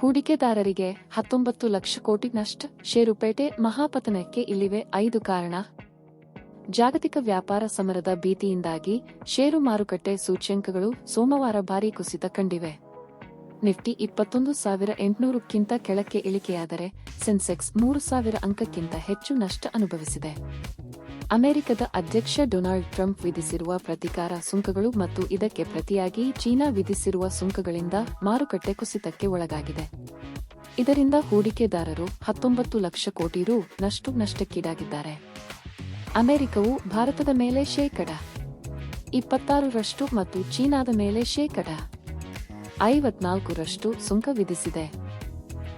ಹೂಡಿಕೆದಾರರಿಗೆ ಹತ್ತೊಂಬತ್ತು ಲಕ್ಷ ಕೋಟಿ ನಷ್ಟ ಷೇರುಪೇಟೆ ಮಹಾಪತನಕ್ಕೆ ಇಲ್ಲಿವೆ ಐದು ಕಾರಣ. ಜಾಗತಿಕ ವ್ಯಾಪಾರ ಸಮರದ ಭೀತಿಯಿಂದಾಗಿ ಷೇರು ಮಾರುಕಟ್ಟೆ ಸೂಚ್ಯಂಕಗಳು ಸೋಮವಾರ ಭಾರೀ ಕುಸಿತ ಕಂಡಿವೆ. ನಿಫ್ಟಿ ಇಪ್ಪತ್ತೊಂದು ಸಾವಿರ ಎಂಟುನೂರಕ್ಕಿಂತ ಕೆಳಕ್ಕೆ ಇಳಿಕೆಯಾದರೆ ಸೆನ್ಸೆಕ್ಸ್ ಮೂರು ಸಾವಿರ ಅಂಕಕ್ಕಿಂತ ಹೆಚ್ಚು ನಷ್ಟ ಅನುಭವಿಸಿದೆ. ಅಮೆರಿಕದ ಅಧ್ಯಕ್ಷ ಡೊನಾಲ್ಡ್ ಟ್ರಂಪ್ ವಿಧಿಸಿರುವ ಪ್ರತಿಕಾರ ಸುಂಕಗಳು ಮತ್ತು ಇದಕ್ಕೆ ಪ್ರತಿಯಾಗಿ ಚೀನಾ ವಿಧಿಸಿರುವ ಸುಂಕಗಳಿಂದ ಮಾರುಕಟ್ಟೆ ಕುಸಿತಕ್ಕೆ ಒಳಗಾಗಿದೆ. ಇದರಿಂದ ಹೂಡಿಕೆದಾರರು ಹತ್ತೊಂಬತ್ತು ಲಕ್ಷ ಕೋಟಿ ರು ನಷ್ಟು ನಷ್ಟಕ್ಕೀಡಾಗಿದ್ದಾರೆ. ಅಮೆರಿಕವು ಭಾರತದ ಮೇಲೆ ಶೇಕಡ ಇಪ್ಪತ್ತಾರರಷ್ಟು ಮತ್ತು ಚೀನಾದ ಮೇಲೆ ಶೇಕಡ ಐವತ್ನಾಲ್ಕರಷ್ಟು ಸುಂಕ ವಿಧಿಸಿದೆ.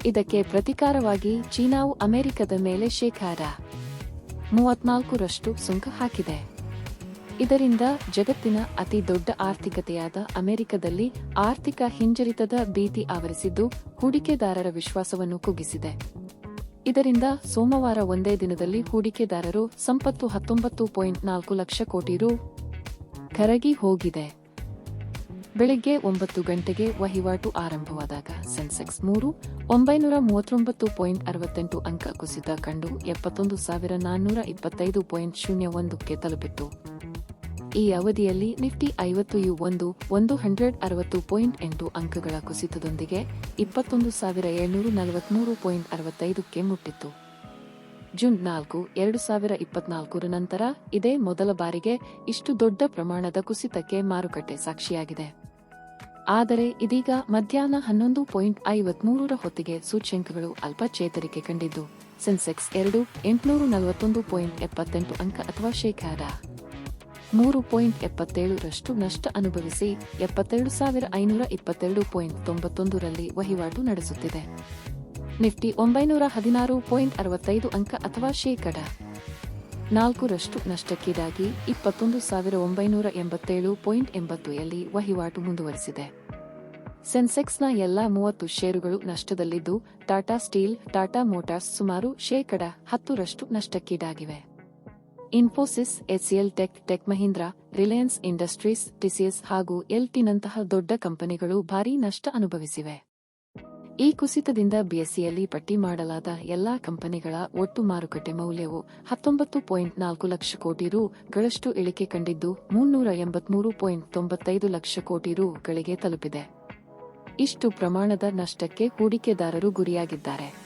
ಇದಕ್ಕೆ ಪ್ರತಿಕಾರವಾಗಿ ಚೀನಾವು ಅಮೆರಿಕದ ಮೇಲೆ ಶೇಕಡ ಮೂವತ್ನಾಲ್ಕರಷ್ಟು ಸುಂಕ ಹಾಕಿದೆ. ಇದರಿಂದ ಜಗತ್ತಿನ ಅತಿ ದೊಡ್ಡ ಆರ್ಥಿಕತೆಯಾದ ಅಮೆರಿಕದಲ್ಲಿ ಆರ್ಥಿಕ ಹಿಂಜರಿತದ ಭೀತಿ ಆವರಿಸಿದ್ದು ಹೂಡಿಕೆದಾರರ ವಿಶ್ವಾಸವನ್ನು ಕುಗ್ಗಿಸಿದೆ. ಇದರಿಂದ ಸೋಮವಾರ ಒಂದೇ ದಿನದಲ್ಲಿ ಹೂಡಿಕೆದಾರರು ಸಂಪತ್ತು ಹತ್ತೊಂಬತ್ತು ಪಾಯಿಂಟ್ ನಾಲ್ಕು ಲಕ್ಷ ಕೋಟಿ ರು ಕರಗಿ ಹೋಗಿದೆ. ಬೆಳಿಗ್ಗೆ ಒಂಬತ್ತು ಗಂಟೆಗೆ ವಹಿವಾಟು ಆರಂಭವಾದಾಗ ಸೆನ್ಸೆಕ್ಸ್ ಮೂರು, ಒಂಬೈನೂರ ಮೂವತ್ತೊಂಬತ್ತು ಪಾಯಿಂಟ್ ಅರವತ್ತೆಂಟು ಅಂಕ ಕುಸಿತ ಕಂಡು ಎಪ್ಪತ್ತೊಂದು ಸಾವಿರ ನಾನ್ನೂರ ಇಪ್ಪತ್ತೈದು ಪಾಯಿಂಟ್ ಶೂನ್ಯ ಒಂದಕ್ಕೆ ತಲುಪಿತ್ತು. ಈ ಅವಧಿಯಲ್ಲಿ ನಿಫ್ಟಿ ಐವತ್ತು ಯು ಒಂದು ಒಂದು ಹಂಡ್ರೆಡ್ ಅರವತ್ತು ಪಾಯಿಂಟ್ ಎಂಟು ಅಂಕಗಳ ಕುಸಿತದೊಂದಿಗೆ ಇಪ್ಪತ್ತೊಂದು ಸಾವಿರ ಏಳ್ನೂರ ನಲವತ್ಮೂರು ಪಾಯಿಂಟ್ ಅರವತ್ತೈದಕ್ಕೆ ಮುಟ್ಟಿತ್ತು. ಜೂನ್ ನಾಲ್ಕು, ಎರಡು ಸಾವಿರ ಇಪ್ಪತ್ನಾಲ್ಕರ ನಂತರ ಇದೇ ಮೊದಲ ಬಾರಿಗೆ ಇಷ್ಟು ದೊಡ್ಡ ಪ್ರಮಾಣದ ಕುಸಿತಕ್ಕೆ ಮಾರುಕಟ್ಟೆ ಸಾಕ್ಷಿಯಾಗಿದೆ. ಆದರೆ ಇದೀಗ ಮಧ್ಯಾಹ್ನ ಹನ್ನೊಂದು ಪಾಯಿಂಟ್ ಐವತ್ಮೂರರ ಹೊತ್ತಿಗೆ ಸೂಚ್ಯಂಕಗಳು ಅಲ್ಪ ಚೇತರಿಕೆ ಕಂಡಿದ್ದು. ಸೆನ್ಸೆಕ್ಸ್ ಎರಡು, ಎಂಟುನೂರ ನಲವತ್ತೊಂದು ಪಾಯಿಂಟ್ ಎಪ್ಪತ್ತೆಂಟು ಅಂಕ ಅಥವಾ ಶೇಕಡ ಮೂರು ಪಾಯಿಂಟ್ ಎಪ್ಪತ್ತೇಳರಷ್ಟು ನಷ್ಟ ಅನುಭವಿಸಿ ಎಪ್ಪತ್ತೆರಡು ಸಾವಿರ ಐನೂರ ಇಪ್ಪತ್ತೆರಡು ಪಾಯಿಂಟ್ ತೊಂಬತ್ತೊಂದರಲ್ಲಿ ವಹಿವಾಟು ನಡೆಸುತ್ತಿದೆ. ನಿಫ್ಟಿ ಒಂಬೈನೂರ ಹದಿನಾರು ಪಾಯಿಂಟ್ ಅರವತ್ತೈದು ಅಂಕ ಅಥವಾ ಶೇಕಡ. ನಾಲ್ಕರಷ್ಟು ನಷ್ಟಕ್ಕೀಡಾಗಿ ಇಪ್ಪತ್ತೊಂದು ಸಾವಿರ ಒಂಬೈನೂರ ಎಂಬತ್ತೇಳು ಪಾಯಿಂಟ್ ಎಂಬತ್ತು ಯಲ್ಲಿ ವಹಿವಾಟು ಮುಂದುವರಿಸಿದೆ. ಸೆನ್ಸೆಕ್ಸ್ನ ಎಲ್ಲಾ ಮೂವತ್ತು ಷೇರುಗಳು ನಷ್ಟದಲ್ಲಿದ್ದು, ಟಾಟಾ ಸ್ಟೀಲ್, ಟಾಟಾ ಮೋಟಾರ್ಸ್ ಸುಮಾರು ಶೇಕಡ ಹತ್ತರಷ್ಟು ನಷ್ಟಕ್ಕೀಡಾಗಿವೆ. Infosys HCL Tech Tech Mahindra, Reliance Industries TCS ಹಾಗೂ ಎಲ್ಟಿನಂತಹ ದೊಡ್ಡ ಕಂಪನಿಗಳು ಭಾರೀ ನಷ್ಟ ಅನುಭವಿಸಿವೆ. ಈ ಕುಸಿತದಿಂದ ಬಿಎಸ್ಸಿಯಲ್ಲಿ ಪಟ್ಟಿ ಮಾಡಲಾದ ಎಲ್ಲಾ ಕಂಪನಿಗಳ ಒಟ್ಟು ಮಾರುಕಟ್ಟೆ ಮೌಲ್ಯವು ಹತ್ತೊಂಬತ್ತು ಪಾಯಿಂಟ್ ನಾಲ್ಕು ಲಕ್ಷ ಕೋಟಿ ರೂಗಳಷ್ಟು ಇಳಿಕೆ ಕಂಡಿದ್ದು ಮುನ್ನೂರ ಎಂಬತ್ಮೂರು ಪಾಯಿಂಟ್ ತೊಂಬತ್ತೈದು ಲಕ್ಷ ಕೋಟಿ ರೂಗಳಿಗೆ ತಲುಪಿದೆ. ಇಷ್ಟು ಪ್ರಮಾಣದ ನಷ್ಟಕ್ಕೆ ಹೂಡಿಕೆದಾರರು ಗುರಿಯಾಗಿದ್ದಾರೆ.